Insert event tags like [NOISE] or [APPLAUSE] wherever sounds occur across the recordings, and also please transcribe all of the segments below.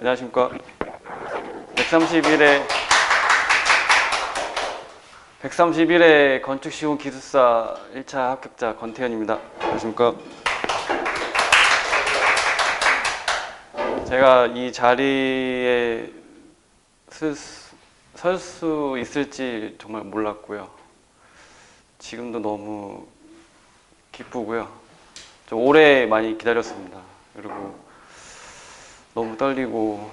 안녕하십니까. 131회 131회 건축시공 기술사 1차 합격자 권태현입니다. 안녕하십니까. 제가 이 자리에 설 수 있을지 정말 몰랐고요. 지금도 너무 기쁘고요. 좀 오래 많이 기다렸습니다. 그리고 너무 떨리고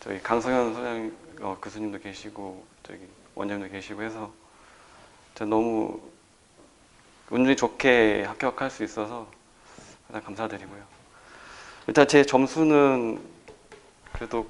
저희 강성현 소장 어, 교수님도 계시고 저기 원장님도 계시고 해서 저 너무 운이 좋게 합격할 수 있어서 가장 감사드리고요. 일단 제 점수는 그래도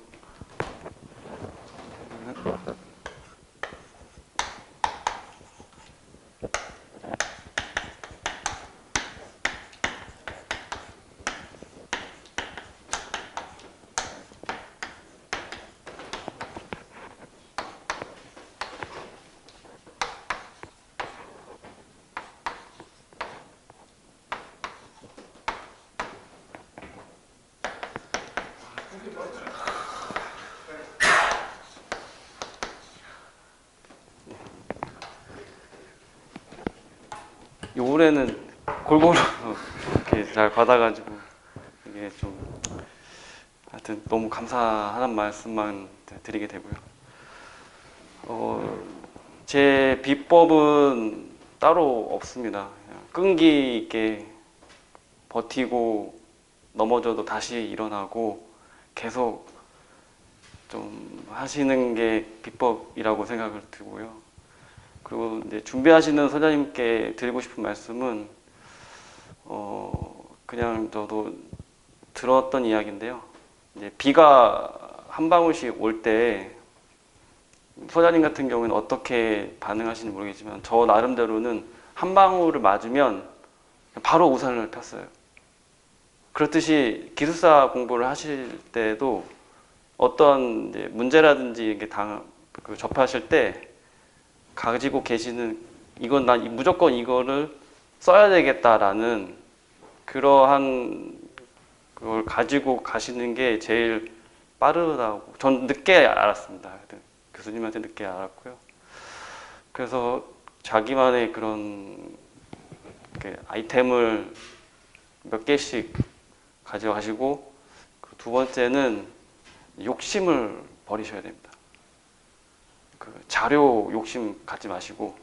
올해는 골고루 이렇게 잘 받아가지고 이게 좀 하여튼 너무 감사하는 말씀만 드리게 되고요. 어, 제 비법은 따로 없습니다. 끈기 있게 버티고 넘어져도 다시 일어나고 계속 좀 하시는 게 비법이라고 생각을 들고요. 그리고 이제 준비하시는 소장님께 드리고 싶은 말씀은 어 그냥 저도 들었던 이야기인데요. 이제 비가 한 방울씩 올 때 소장님 같은 경우는 어떻게 반응하시는지 모르겠지만 저 나름대로는 한 방울을 맞으면 바로 우산을 폈어요. 그렇듯이 기술사 공부를 하실 때도 어떤 문제라든지 이렇게 당, 그 접하실 때 가지고 계시는 이건 난 이- 무조건 이거를 써야 되겠다라는 그러한 그걸 가지고 가시는 게 제일 빠르다고 전 늦게 알았습니다. 교수님한테 늦게 알았고요. 그래서 자기만의 그런 아이템을 몇 개씩 가져가시고 그두 번째는 욕심을 버리셔야 됩니다. 그 자료 욕심 갖지 마시고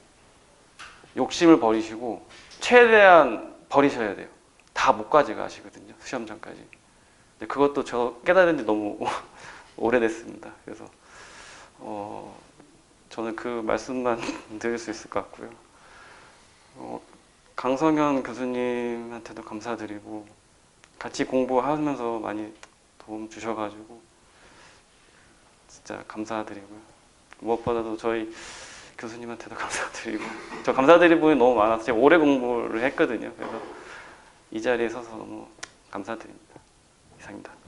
욕심을 버리시고 최대한 버리셔야 돼요. 다 못 가져가시거든요. 시험장까지. 그것도 저 깨달은 지 너무 [LAUGHS] 오래됐습니다. 그래서 어, 저는 그 말씀만 [LAUGHS] 드릴 수 있을 것 같고요. 어, 강성현 교수님한테도 감사드리고 같이 공부하면서 많이 도움 주셔가지고 진짜 감사드리고요. 무엇보다도 저희 교수님한테도 [LAUGHS] 감사드리고 저 감사드릴 분이 너무 많아서 제가 오래 공부를 했거든요. 그래서 이 자리에 서서 너무 감사드립니다. 이상입니다.